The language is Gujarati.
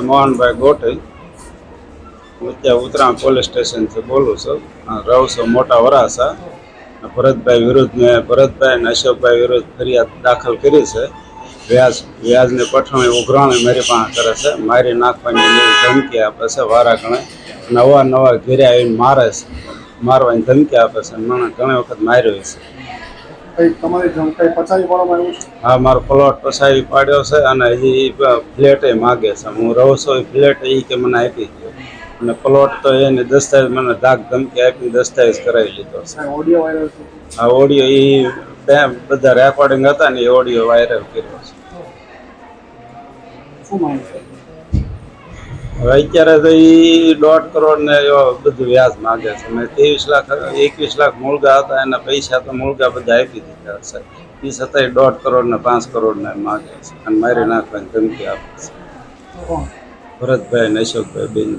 મોહનભાઈ ગોઠઈ. હું અત્યારે ઉત્તરાણ પોલીસ સ્ટેશનથી બોલું છું. રહું છું, મોટા વરાસા ભરતભાઈ વિરુદ્ધ મેં, ભરતભાઈ અને અશોકભાઈ વિરુદ્ધ ફરિયાદ દાખલ કરી છે. વ્યાજ, વ્યાજની પઠાણી ઉઘરાણી મારી પાસે કરે છે. મારી નાખવાની ધમકી આપે છે વારા ઘણે નવા નવા ઘેરે આવીને મારે છે. મારવાની ધમકી આપે છે. મને ઘણી વખત માર્યો છે. કઈ તમારી જમ પચાવી પાડવામાં આવ્યું છે? હા મારો પ્લોટ પસાવી પાડ્યો છે અને હજી ફ્લેટ માગે છે. હું રહું છું એ ફ્લેટ એ કે મને આપી દો અને પ્લોટ તો એને દસ્તાવેજ મને ધાક ધમકી આપીને દસ્તાવેજ કરાવી લીધો છે. કાંઈ ઓડિયો વાયરલ છે? આ ઓડિયો એ બધા રેકોર્ડિંગ હતા ને એ ઓડિયો વાયરલ કર્યો છે. શું માંગ છે હવે અત્યારે તો એ દોઢ કરોડ ને બધું વ્યાજ માગે છે. મેં ત્રેવીસ લાખ એકવીસ લાખ મૂળગા હતા એના પૈસા તો મૂળગા બધા આપી દીધા છે. એ છતાંય દોઢ કરોડ ને પાંચ કરોડ ને માગે છે. અને મારી નાખવાની ધમકી આપે છે. ભરતભાઈ ને અશોકભાઈ બેન.